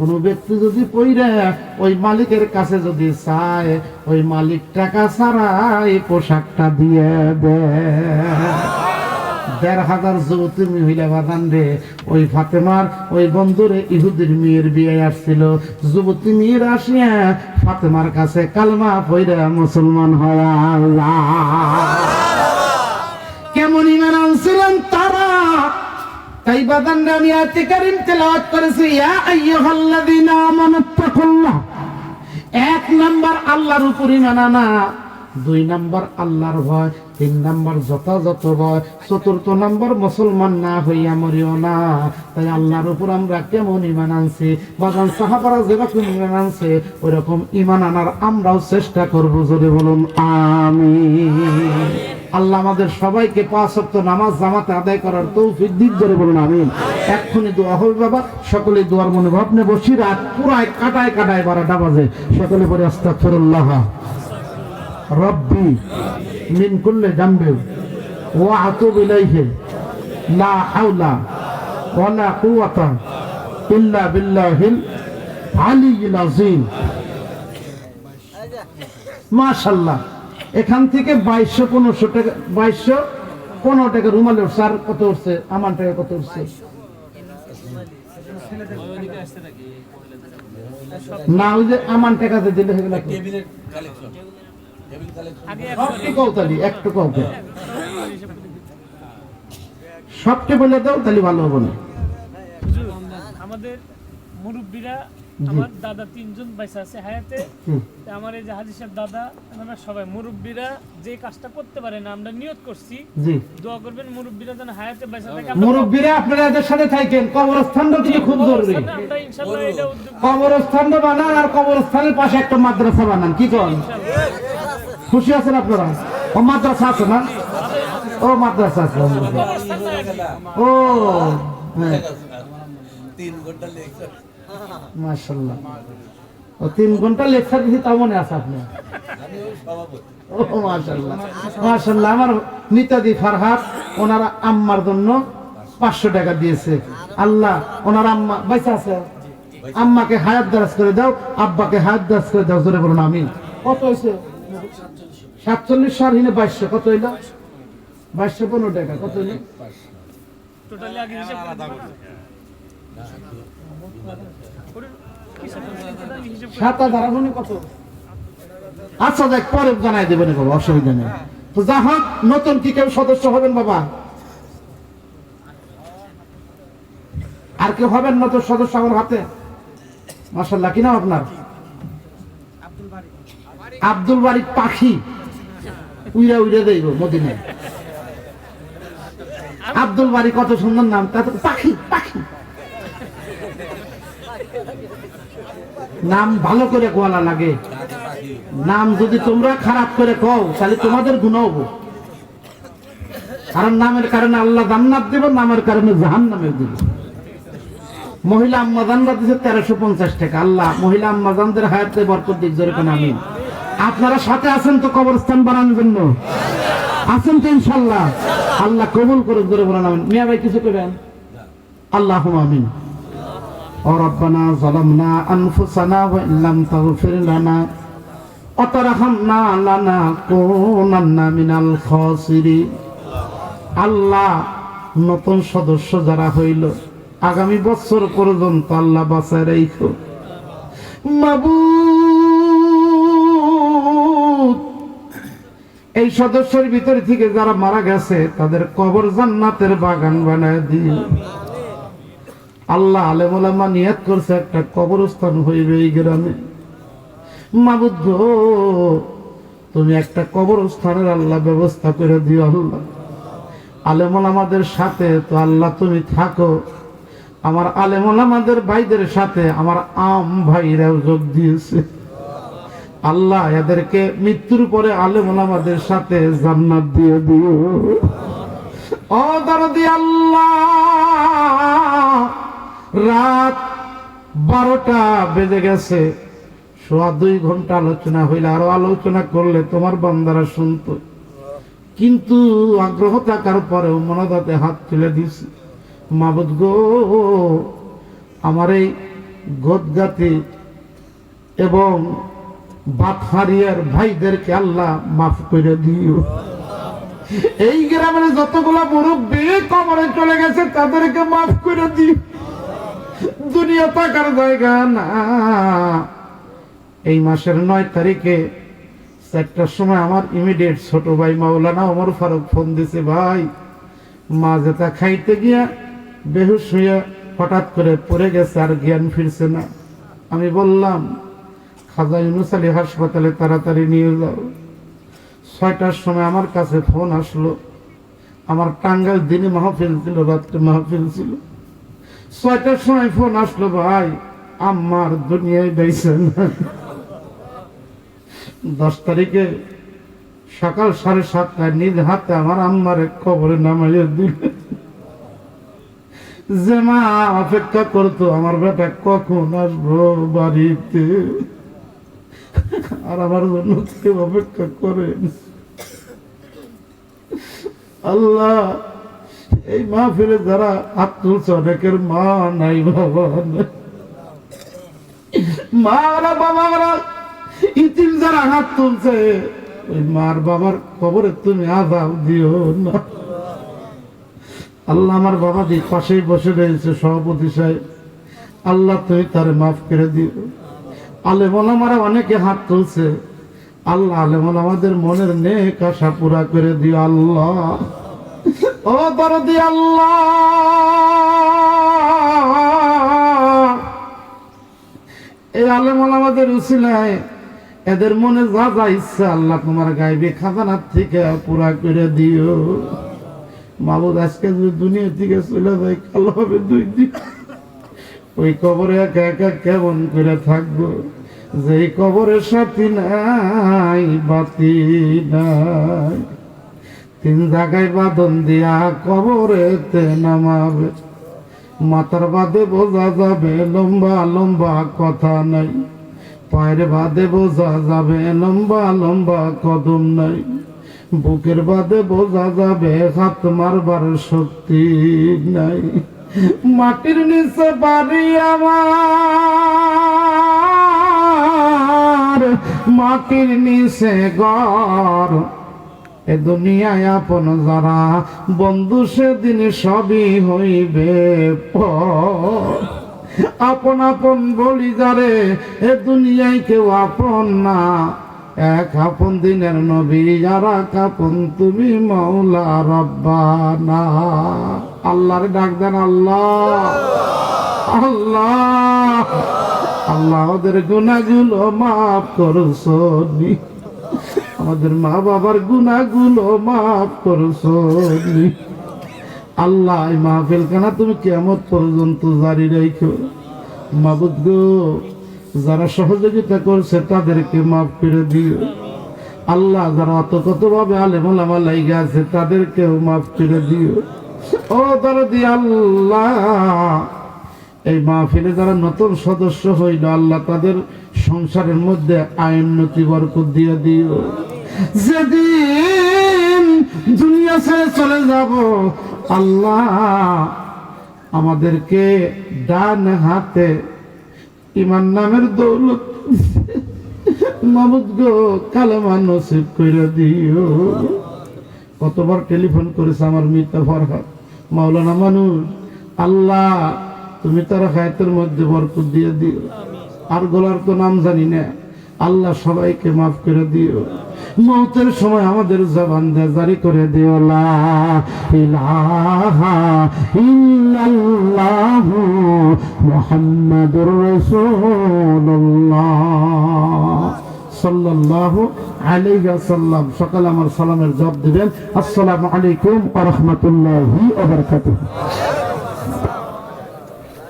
কোন ব্যক্তি যদি পইরে ওই মালিকের কাছে যদি চায়, ওই মালিক টাকা ছাড়া এই পোশাকটা দিয়ে দেয় দেড় হাজার যুবতী মহিলা বাদান রে, ওই ফাতেমার, ওই বন্ধুরে ইহুদির মেয়ের বিয়ে আসছিল। যুবতী মেয়ের আসিয়া ফাতেমার কাছে কালমা পইরা মুসলমান হয় আল্লাহ কেমন ইমান আনছিলেন তারা তাই বাদান আমি আয়াতে কারিম তেলাওয়াত করেছি, ইয়া আইয়ুহাল্লাযীনা আমানুত্তাকুল্লাহ এক নাম্বার আল্লাহর উপর ইমান আনা, দুই নাম্বার আল্লাহর ভয়, তিন নাম্বার যথাযথ ভয়, চতুর্থ নাম্বার মুসলমান না হইয়া মরিও না। তাই আল্লাহর উপর আমরা কেমন ইমান আনছি? বাগান সাহাবারা যেরকম ইমান আনছে ওইরকম ইমান আনার আমরাও চেষ্টা করব, যদি বলুন আমি আল্লাহ আমাদের সবাইকে পাঁচ ওয়াক্ত নামাজ জামাতে আদায় করার তৌফিক দিক ধরে বলুন, আমিন। এক্ষুনি দোয়া হবে বাবা সকলে দোয়ার মনে ভাব নেব সিরাত পুরায় কাটায় কাটায় বারোটা বাজে। সকলে পরে আস্তাগফিরুল্লাহ। রব্বি মিন কুল্লি জামবি ওয়া আতুবু ইলাইহি। লা হাওলা ওয়ালা কুওয়াতা ইল্লা বিল্লাহিল আলিয়্যিল আযীম। মাশাল্লাহ এখান থেকে বাইশশো, পনেরোশো টাকা, বাইশশো, পনেরো টাকা রুমালে আর কত উঠছে? আমার টাকা কত উঠছে? না, ওই যে আমার টাকাতে দিলে গেল কি? টেবিলের কালেকশন টেবিল কালেকশন সবটি কৌতালি একটু কৌকে সবটি বলে দাও, তাহলে ভালো হবে না। আমাদের মুরব্বীরা আমার দাদা তিনজন বাইসা আছে হায়াতে। আমার এই যে হাজির সাহেব দাদা আমরা সবাই মুরব্বীরা যে কাজটা করতে পারে না আমরা নিয়ত করছি। জি। দোয়া করবেন মুরব্বীরা যেন হায়াতে বাইসা থাকে। মুরব্বীরা আপনারা এদের সাথে থাকেন কবরস্থানটা কিন্তু খুব জরুরি। অবস্থানে আমরা ইনশাআল্লাহ এটা উদ্যোগ কবরস্থানটা বানান আর কবরস্থানের পাশে একটা মাদ্রাসা বানান কি করেন খুশি আছেন আপনারা? ও মাদ্রাসা আছে না? ও মাদ্রাসা আছে। ও হ্যাঁ। তিন ঘণ্টা লেকচার। মাশাল্লাহ ও তিন ঘণ্টা লেকচার দিছি, তাও মনে আছে মাশাল্লাহ আমার নিতাদি আম্মার জন্য পাঁচশো টাকা দিয়েছে। আল্লাহ, ওনার আম্মা বাইসা আছে? আম্মাকে হায়াত দারাজ করে দাও, আব্বাকে হায়াত দারাজ করে দাও, জোরে বলুন আমি কত হয়েছে? সাতচল্লিশ সার হিনে বাইশশো, কত হইল? বাইশশো পনেরো টাকা, কত হইল? আচ্ছা দেখ, পরে জানাই দেবেন বাবা অসুবিধা নেই। যা হোক, নতুন কি কেউ সদস্য হবেন বাবা? আর কেউ হবেন নতুন সদস্য আমার হাতে? নাম আপনার? আব্দুল বাড়ি পাখি। উইরা উইরা দেইব মদিনায়। আব্দুল বাড়ি কত সুন্দর নাম তা তো পাখি পাখি নাম ভালো করে গোয়ালা লাগে। নাম যদি তোমরা খারাপ করে কও, তাহলে তোমাদের গুণ হব। কারণ নামের কারণে আল্লাহ জান্নাত দেব, নামের কারণে জাহান নামে দেব। মহিলা আম্মাজানরা দিচ্ছে তেরোশো পঞ্চাশ টাকা। আল্লাহ, মহিলা আম্মাজানদের হায়াতে বরকত দিক, জোরে কেন, আমিন। আপনারা সাথে আছেন তো কবরস্থান বানানোর জন্য? আছেন তো ইনশাল্লাহ। আল্লাহ কবুল করে জোরে বলেন, আমিন। মিয়া ভাই, কিছু করবেন আল্লাহ আমিন। ও রব্বানা ظلمنا أنفسنا وإن لم تغفر لنا وترحمنا لنكونن من الخاسرين আল্লাহ নতুন সদস্য যারা হইল আগামী বছর পর্যন্ত আল্লাহ বাঁচায় রাইখো মাবুদ এই সদস্যের ভিতরে থেকে যারা মারা গেছে তাদের কবর জান্নাতের বাগান বানায় দিও আল্লাহ আলেমা নিয়াত করছে একটা কবরস্থান হইবে এই গ্রামে। মাবুদ তুমি একটা কবরস্থানের আল্লাহ ব্যবস্থা করে দিও আল্লাহ। আলেমল আমাদের সাথে তো আল্লাহ তুমি থাকো। আমার আলেমল আমাদের ভাইদের সাথে আমার আম ভাইরাও যোগ দিয়েছে। আল্লাহ এদেরকে মৃত্যুর পরে আলেমল আমাদের সাথে জান্নাত দিয়ে দিও। ও দরদি আল্লাহ রাত বারোটা বেজে গেছে। সোয়া দুই ঘণ্টা আলোচনা হইলে, আরও আলোচনা করলে তোমার বান্দারা শুনতো। কিন্তু আগ্রহ থাকার পরেও মনদাতে হাত তুলে দিছি মাবুদ গো, আমার এই গোদগাতি এবং বাতহারিয়ার ভাইদেরকে আল্লাহ মাফ করে দিও। এই গ্রামের যতগুলো মুরব্বী কবরে চলে গেছে, তাদেরকে মাফ করে দিও। দুনিয়া থাকার জায়গা না। এই মাসের নয় তারিখে চারটার সময় আমার ইমিডিয়েট ছোট ভাই মাওলানা ওমর ফারুক ফোন দিছে, ভাই মা যেটা খাইতে গিয়া বেহুশ হইয়া হঠাৎ করে পড়ে গেছে আর জ্ঞান ফিরছে না। আমি বললাম, খাজা ইউনুস আলী হাসপাতালে তাড়াতাড়ি নিয়ে যাও। ছয়টার সময় আমার কাছে ফোন আসলো। আমার টাঙ্গাইল দিনে মাহফিল ছিল, রাত্রে মাহফিল ছিল। ছয়টার সময় ফোন আসলো ভাই। আমার দুনিয়ায় বেছে দশ তারিখে সকাল সাড়ে সাতটায় নিজ হাতে আমার আম্মারে কবরে নামাইয়া দিল। যে মা অপেক্ষা করতো, আমার বেটা কখন আসব বাড়িতে? আর আমার জন্য অপেক্ষা করেন আল্লাহ এই মা ফিরে যারা হাত তুলছে, অনেকের মা নাই, বাবা মারা বাবারা, ইতিম যারা হাত তুলছে, ওই মার বাবার কবরে তুমি আজাব দিও না। আল্লাহ আমার বাবা দি পাশেই বসে রয়েছে, সভাপতি সাহেব। আল্লাহ তুমি তারে মাফ করে দিও। আলেমন আমারা অনেকে হাত তুলছে। আল্লাহ আলেমন আমাদের মনের নেক আশা পুরা করে দিও, আল্লাহ। ও আল্লাহ। এই আলেমন আমাদের উসিলায়, এদের মনে যা যা ইচ্ছা আল্লাহ তোমার গাইবে, খাজানার থেকে পুরা করে দিও। মাবুদ আজকে যদি দুনিয়া থেকে চলে যায়, কাল হবে দুই দিন। ওই কবরে একা একা কেমন করে থাকব? যে কবরের সাথী নাই, বাতি নাই। তিন জায়গায় বাদন দিয়া কবরেতে নামাবে। মাথার বাদে বোঝা যাবে লম্বা লম্বা কথা নাই। পায়ের বাদে বোঝা যাবে লম্বা লম্বা কদম নাই। বুকের বাদে বোঝা যাবে হাত মারবার শক্তি নাই। মাটির নিচে বাড়ি আমার, মাটির নিচে ঘর। এ দুনিয়ায় আপন যারা, বন্ধু সেদিন সবই হইবে আপন আপন বলি যারে, এ দুনিয়ায় কেউ আপন না। এক আপন দিনের নবী যারা কাপন তুমি মৌলা রব্বানা। আল্লাহরে ডাক দেন আল্লাহ। আল্লাহ। আল্লাহ, ওদের গুণাগুলো মাফ করছ আমাদের মা বাবার গুণাগুলো মাফ করছ আল্লাহ মাহফিল কানা তুমি কেমন পর্যন্ত জারি রেখো? মাবুদ গো, যারা সহযোগিতা করছে তাদেরকে মাফ করে দিও। আল্লাহ, যারা অত কত ভাবে আলেমুলামা লাইগা আছে তাদেরকেও মাফ করে দিও। ও দরদি আল্লাহ, এই মাহফিলে যারা নতুন সদস্য হইল, আল্লাহ তাদের সংসারের মধ্যে আইন নতি বরকত দিয়ে দিও। যেদিন দুনিয়া ছেড়ে চলে যাব, আল্লাহ আমাদেরকে ডান হাতে ইমান নামের দৌলত কতবার টেলিফোন করেছে আমার মিতা ফরহাদ, মাওলানা মানুষ, আল্লাহ তুমি তার হায়াতের মধ্যে বরকত দিয়ে দিও। আর গোলার তো নাম জানি না, আল্লাহ সবাইকে মাফ করে দিও। মৌতের সময় আমাদের জবান জারি করে দিও মুহাম্মাদুর সকালে আমার সালামের জবাব দিবেন। আসসালামু আলাইকুম ওয়া রাহমাতুল্লাহি